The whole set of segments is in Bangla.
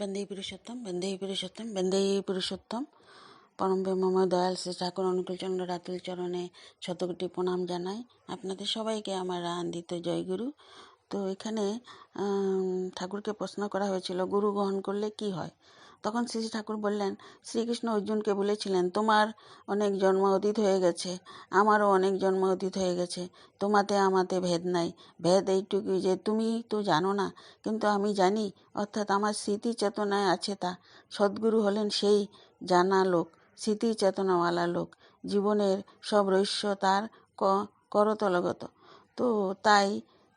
বন্দেই পুরুষোত্তম বন্দে পুরুষোত্তম বন্দে পুরুষোত্তম পরম প্রেমময় দয়াল শ্রী ঠাকুর অনুকূলচন্দ্র রাতুল চরণে শতকোটি প্রণাম জানাই আপনাদের সবাইকে আমার আনন্দিত জয়গুরু তো এখানে ঠাকুরকে প্রশ্ন করা হয়েছিল, গুরু গ্রহণ করলে কি হয়? তখন শ্রী ঠাকুর বললেন, শ্রীকৃষ্ণ অর্জুনকে বলেছিলেন, তোমার অনেক জন্ম অতীত হয়ে গেছে, আমারও অনেক জন্ম অতীত হয়ে গেছে, তোমাতে আমাতে ভেদ নাই। ভেদ এইটুকুই যে তুমি তো জানো না, কিন্তু আমি জানি, অর্থাৎ আমার স্মৃতি চেতনায় আছে তা। সদ্গুরু হলেন সেই জানা লোক, স্মৃতি চেতনাওয়ালা লোক। জীবনের সব রহস্য তার করতলগত। তো তাই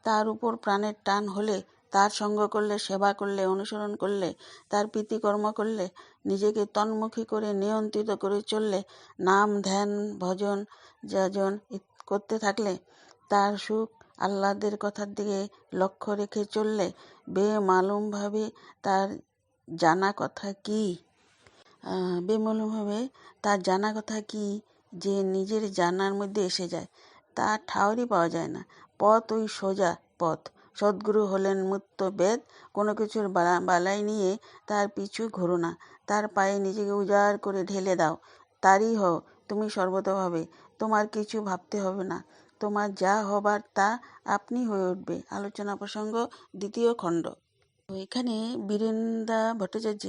তার উপর প্রাণের টান হলে তার সঙ্গ করলে, সেবা করলে, অনুসরণ করলে, তার প্রীতিকর্ম করলে, নিজেকে তন্মুখী করে, নিয়ন্ত্রিত করে চললে, নাম, ধ্যান, ভজন, যাজন করতে থাকলে, তার সুখ আহ্লাদের কথার দিকে লক্ষ্য রেখে চললে, বেমালুমভাবে তার জানা কথা কি? বেমালুমভাবে তার জানা কথা কি যে নিজের জানার মধ্যে এসে যায়? তার ঠাউরই পাওয়া যায় না। পথ ওই সোজা পথ। সদ্গুরু হলেন মুক্ত বেদ কোনো কিছুর বালা- বালাই নিয়ে তার পিছু ঘুরো না। তার পায়ে নিজেকে উজাড় করে ঢেলে দাও। তারই হও, তুমি সর্বতভাবে। তোমার কিছু ভাবতে হবে না। তোমার যা হবার তা আপনি হয়ে উঠবে। আলোচনা প্রসঙ্গ, দ্বিতীয় খণ্ড। তো এখানে বীরেন্দা ভট্টাচার্য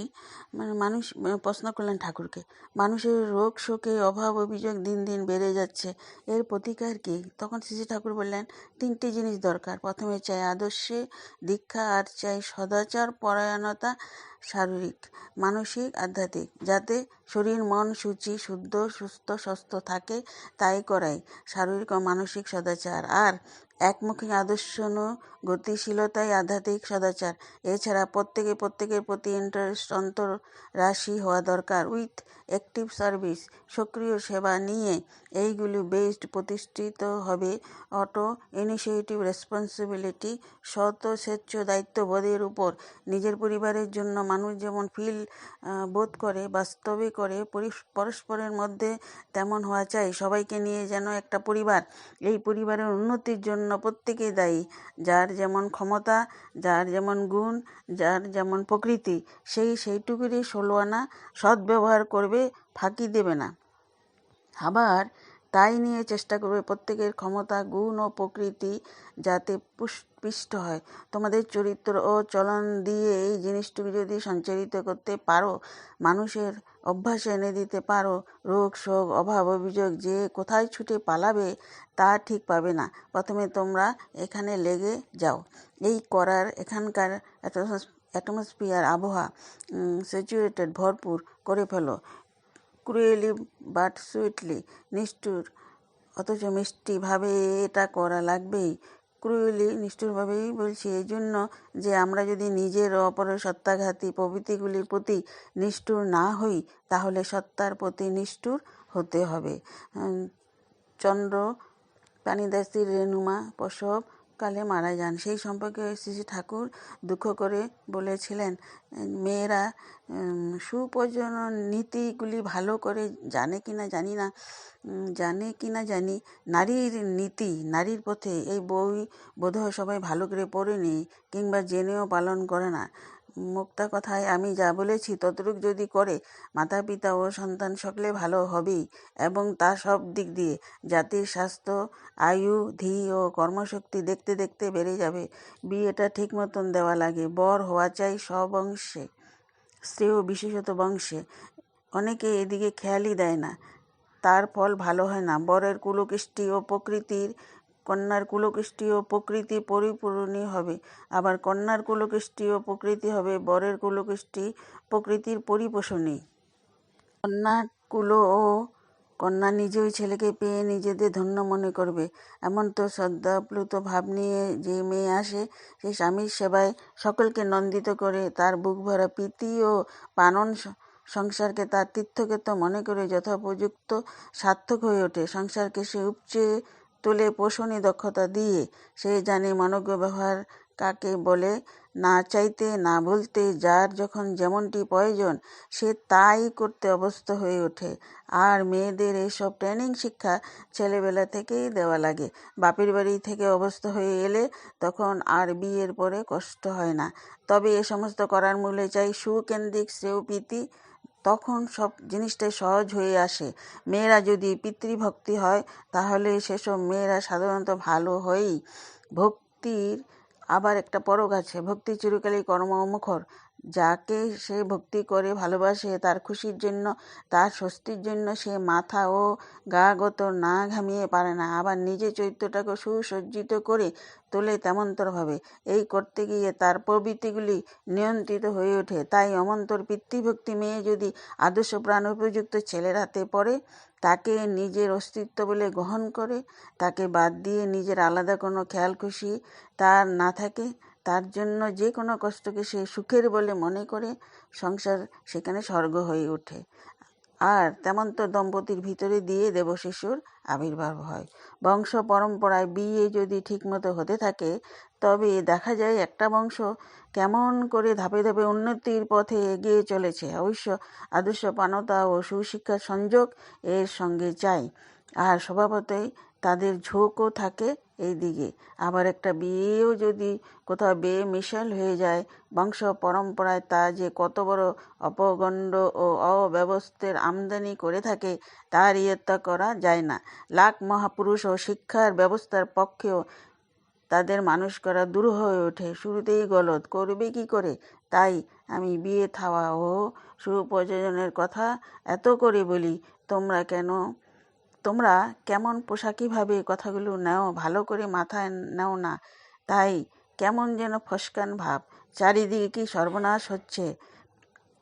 মানে মানুষ মানে প্রশ্ন করলেন ঠাকুরকে, মানুষের রোগ, শোকে অভাব, অভিযোগ দিন দিন বেড়ে যাচ্ছে, এর প্রতিকার কি? তখন শ্রী ঠাকুর বললেন, তিনটি জিনিস দরকার। প্রথমে চাই আদর্শে দীক্ষা আর চাই সদাচার, পরায়ণতা শারীরিক, মানসিক, আধ্যাত্মিক। যাতে শরীর, মন, সূচি শুদ্ধ, সুস্থ সুস্থ থাকে, তাই করাই শারীরিক ও মানসিক সদাচার। আর একমুখী আদর্শনু গতিশীলতাই আধ্যাত্মিক সদাচার। এছাড়া প্রত্যেকে প্রত্যেকের প্রতি ইন্টারেস্ট অন্তর রাশি হওয়া দরকার। উইথ অ্যাক্টিভ সার্ভিস সক্রিয় সেবা নিয়ে এইগুলি বেসড প্রতিষ্ঠিত হবে। অটো ইনিশিয়েটিভ রেসপন্সিবিলিটি শত স্বেচ্ছ দায়িত্ববোধের উপর নিজের পরিবারের জন্য মানুষ যেমন ফিল বোধ করে বাস্তবে করে পরি- পরস্পরের মধ্যে তেমন হওয়া চাই। সবাইকে নিয়ে যেন একটা পরিবার। এই পরিবারের উন্নতির জন্য প্রত্যেকেই দায়ী। যার যেমন ক্ষমতা, যার যেমন গুণ, যার যেমন প্রকৃতি, সেই সেইটুকুরই ষোলো আনা সদ্ব্যবহার করবে, ফাঁকি দেবে না। আবার তাই নিয়ে চেষ্টা করবে প্রত্যেকের ক্ষমতা, গুণ ও প্রকৃতি যাতে পুষ্পিষ্ট হয়। তোমাদের চরিত্র ও চলন দিয়ে এই জিনিসটুকু যদি সঞ্চারিত করতে পারো, মানুষের অভ্যাসে এনে দিতে পারো, রোগ, শোক, অভাব, অভিযোগ যে কোথায় ছুটে পালাবে তা ঠিক পাবে না। প্রথমে তোমরা এখানে লেগে যাও। এই করার এখানকার অ্যাটমসফিয়ার আবহাওয়া স্যাচুরেটেড, ভরপুর করে ফেলো। ক্রুয়েলি বাট সুইটলি নিষ্ঠুর, অথচ মিষ্টিভাবে এটা করা লাগবেই। ক্রুয়েলি নিষ্ঠুরভাবেই বলছি, এই জন্য যে আমরা যদি নিজের অপরের সত্তাঘাতী প্রভৃতিগুলির প্রতি নিষ্ঠুর না হই, তাহলে সত্তার প্রতি নিষ্ঠুর হতে হবে। চন্দ্র প্রাণীদাসীর রেণুমা, প্রসব কালে মারা যান। সেই সম্পর্কে শ্রী ঠাকুর দুঃখ করে বলেছিলেন, মেয়েরা সুপ্রজন নীতিগুলি ভালো করে জানে কি না জানি না জানে কি না জানি, নারীর নীতি, নারীর পথে এই বই বোধহয় সবাই ভালো করে পড়েনি কিংবা জেনেও পালন করে না। মুক্তা কথায়, আমি যা বলেছি ততটুক যদি করে মাতা পিতা ও সন্তান সকলে ভালো হবেই এবং তা সব দিক দিয়ে। জাতির স্বাস্থ্য, আয়ু, ধী ও কর্মশক্তি দেখতে দেখতে বেড়ে যাবে। বিয়েটা ঠিক মতন দেওয়া লাগে। বর হওয়া চাই সব অংশে ও বিশেষত বংশে। অনেকে এদিকে খেয়ালই দেয় না। তার ফল ভালো হয় না। বরের কুলকৃষ্টি ও প্রকৃতির কন্যার কুলকৃষ্টি ও প্রকৃতি পরিপূরণী হবে। আবার কন্যার কুলকৃষ্টি ও প্রকৃতি হবে বরের কুলকৃষ্টি প্রকৃতির পরিপোষণী। কন্যা কুল ও কন্যা নিজেই ছেলেকে পেয়ে নিজেদের ধন্য মনে করবে। এমন তো শ্রদ্ধাপ্লুত ভাব নিয়ে যে মেয়ে আসে, সে স্বামীর সেবায় সকলকে নন্দিত করে, তার বুক ভরা প্রীতি ও পানন সংসারকে তার তীর্থক্ষেত্র মনে করে যথোপযুক্ত সার্থক হয়ে ওঠে। সংসারকে সে উপচে তোলে পোষণী দক্ষতা দিয়ে সে জানে মনজ্ঞ ব্যবহার কাকে বলে। না চাইতে, না বলতে যার যখন যেমনটি প্রয়োজন, সে তাই করতে অভ্যস্ত হয়ে ওঠে। আর মেয়েদের এইসব ট্রেনিং শিক্ষা ছেলেবেলা থেকেই দেওয়া লাগে। বাপের বাড়ি থেকে অভ্যস্ত হয়ে এলে তখন আর বিয়ের পরে কষ্ট হয় না। তবে এ সমস্ত করার মূলে চাই সুকেন্দ্রিক শ্রেয় প্রীতি তখন সব জিনিসটাই সহজ হয়ে আসে। মেয়েরা যদি পিতৃভক্তি হয়, তাহলে সেসব মেয়েরা সাধারণত ভালো হয়েই। ভক্তির আবার একটা পরক আছে, ভক্তি চিরকালই কর্মমুখর। যাকে সে ভক্তি করে ভালোবাসে, তার খুশির জন্য, তার স্বস্তির জন্য সে মাথা ও গা গত না ঘামিয়ে পারে না। আবার নিজে চরিত্রটাকে সুসজ্জিত করে তোলে তেমন্তরভাবে। এই করতে গিয়ে তার প্রবৃত্তিগুলি নিয়ন্ত্রিত হয়ে ওঠে। তাই অমন্তর পিতৃভক্তি মেয়ে যদি আদর্শ প্রাণ উপযুক্ত ছেলের হাতে পড়ে, তাকে নিজের অস্তিত্ব বলে গ্রহণ করে, তাকে বাদ দিয়ে নিজের আলাদা কোনো খেয়াল খুশি তার না থাকে তার জন্য যে কোনো কষ্টকে সে সুখের বলে মনে করে সংসার সেখানে স্বর্গ হয়ে ওঠে। আর তেমন তো দম্পতির ভিতরে দিয়ে দেবশিশুর আবির্ভাব হয়। বংশ পরম্পরায় বিয়ে যদি ঠিকমতো হতে থাকে, তবে দেখা যায় একটা বংশ কেমন করে ধাপে ধাপে উন্নতির পথে এগিয়ে চলেছে। অবশ্য আদর্শ পানতা ও সুশিক্ষার সংযোগ এর সঙ্গে চাই আর স্বভাবতই তাদের ঝোঁকও থাকে এই দিকে আবার একটা বিয়েও যদি কোথাও বেয়ে মিশাল হয়ে যায়, বংশ পরম্পরায় তা যে কত বড় অপগণ্ড ও অব্যবস্থের আমদানি করে থাকে, তার ইয়ত্তা করা যায় না। লাখ মহাপুরুষ ও শিক্ষার ব্যবস্থার পক্ষেও তাদের মানুষ করা দূর হয়ে ওঠে। শুরুতেই গলত করবে কি করে? তাই আমি বিয়ে থাওয়া ও সুপ্রযোজনের কথা এত করে বলি, তোমরা কেন তোমরা কেমন পোশাকিভাবে কথাগুলো নেও, ভালো করে মাথায় নেও না। তাই কেমন যেন ফসকান ভাব। চারিদিকে কি সর্বনাশ হচ্ছে?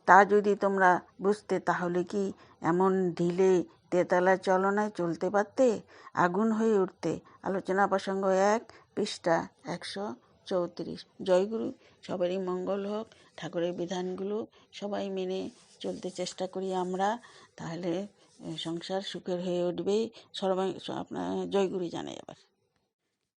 তা যদি তোমরা বুঝতে, তাহলে কি এমন ঢিলে তেতলা চলনায় চলতে পারতে? আগুন হয়ে উঠতে। আলোচনা প্রসঙ্গ এক, পৃষ্ঠা একশো চৌত্রিশ। জয়গুরু সবারই মঙ্গল হোক। ঠাকুরের বিধানগুলো সবাই মেনে চলতে চেষ্টা করি আমরা। তাহলে সংসার সুখের হয়ে উঠবে সবাই আপনার জয়গুরু জানাই আবার